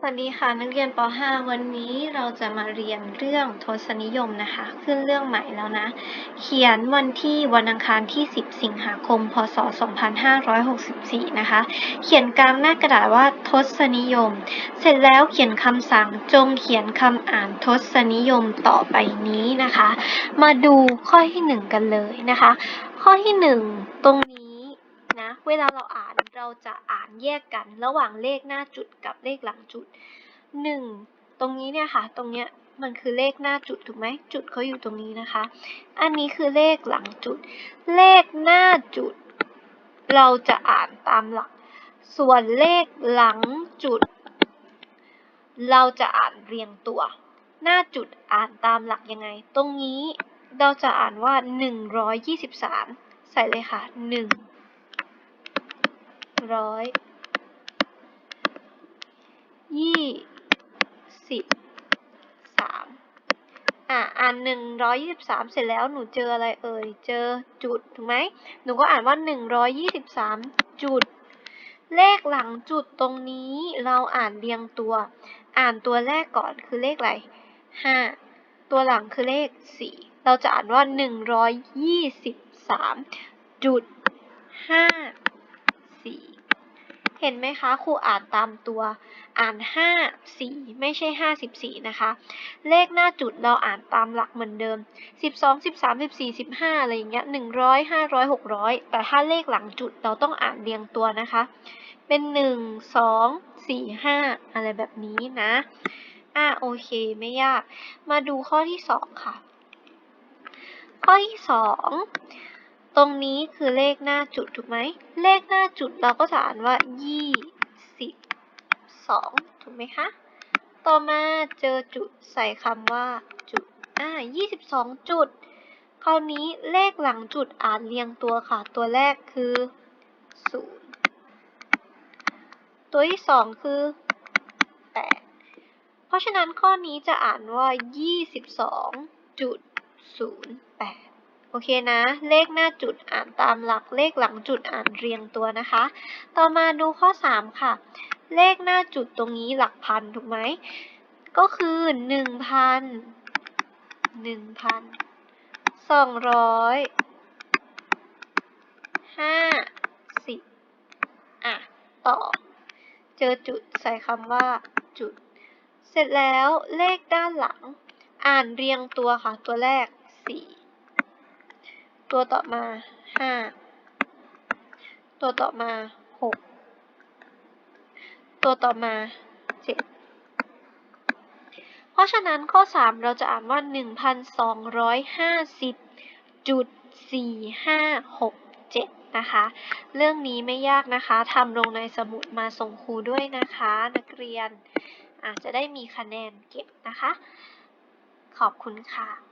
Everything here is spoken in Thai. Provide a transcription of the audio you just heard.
สวัสดีค่ะนักเรียนป .5 วันนี้เราจะมาเรียนเรื่องทศนิยมนะคะ ขึ้นเรื่องใหม่แล้วนะ เขียนวันที่วันอังคารที่ 10 สิงหาคม พศ 2564 นะคะ เขียนกลางหน้ากระดาษว่าทศนิยม เสร็จแล้วเขียนคำสั่งจงเขียนคำอ่านทศนิยมต่อไปนี้นะคะ มาดูข้อที่ 1 กันเลยนะคะ ข้อที่ 1 ตรงนี้นะเวลาเราอ่าน เราจะอ่านแยกกันระหว่างเลขหน้าจุดกับเลขหลังจุด 1 ตรงนี้เนี่ยค่ะ ตรงเนี้ยมันคือเลขหน้าจุดถูกไหมจุดเขาอยู่ตรงนี้นะคะ อันนี้คือเลขหลังจุด เลขหน้าจุด เราจะอ่านตามหลัก ส่วนเลขหลังจุด เราจะอ่านเรียงตัว หน้าจุดอ่านตามหลักยังไง ตรงนี้เราจะอ่านว่า 123 ใส่เลยค่ะ 1 ร้อยยี่สิบสามอะอ่านหนึ่งร้อยยี่สิบสามเสร็จแล้วหนูเจออะไรเอ่ย เจอจุดถูกไหมหนูก็อ่านว่าหนึ่งร้อยยี่สิบสามจุด เลขหลังจุดตรงนี้เราอ่านเรียงตัว อ่านตัวแรกก่อนคือเลขอะไรห้าตัวหลังคือเลขสี่เราจะอ่านว่าหนึ่งร้อยยี่สิบสามจุดห้าสี่ เห็นไหมคะครูอ่านตามตัว อ่านห้าสี่ไม่ใช่ห้าสิบสี่นะคะ เลขหน้าจุดเราอ่านตามหลักเหมือนเดิมสิบสองสิบสามสิบสี่สิบห้าอะไรอย่างเงี้ยหนึ่งร้อยห้าร้อยหกร้อยแต่ถ้าเลขหลังจุดเราต้องอ่านเรียงตัวนะคะ เป็นหนึ่งสองสี่ห้าอะไรแบบนี้นะ อะโอเคไม่ยาก มาดูข้อที่สองค่ะ ข้อที่สอง ตรงนี้คือเลขหน้าจุดถูกไหม เลขหน้าจุดเราก็จะอ่านว่ายี่สิบสองถูกไหมคะ ต่อมาเจอจุดใส่คำว่าจุด อ่ายี่สิบสองจุด คราวนี้เลขหลังจุดอ่านเรียงตัวค่ะ ตัวแรกคือศูนย์ตัวที่สองคือแปดเพราะฉะนั้นข้อนี้จะอ่านว่ายี่สิบสองจุดศูนย์แปด โอเคนะ เลขหน้าจุดอ่านตามหลักเลขหลังจุดอ่านเรียงตัวนะคะ ต่อมาดูข้อ 3 ค่ะ เลขหน้าจุดตรงนี้หลักพันถูกไหม ก็คือ 1,000 1,000 200 50อะ ต่อ เจอจุดใส่คำว่าจุด เสร็จแล้วเลขด้านหลัง อ่านเรียงตัวค่ะ ตัวแรก 4 ตัวต่อมา5ตัวต่อมา6ตัวต่อมา7เพราะฉะนั้นข้อ3เราจะอ่านว่า1,250.4567นะคะ เรื่องนี้ไม่ยากนะคะทำลงในสมุดมาส่งครูด้วยนะคะ นักเรียนอาจจะได้มีคะแนนเก็บนะคะ ขอบคุณค่ะ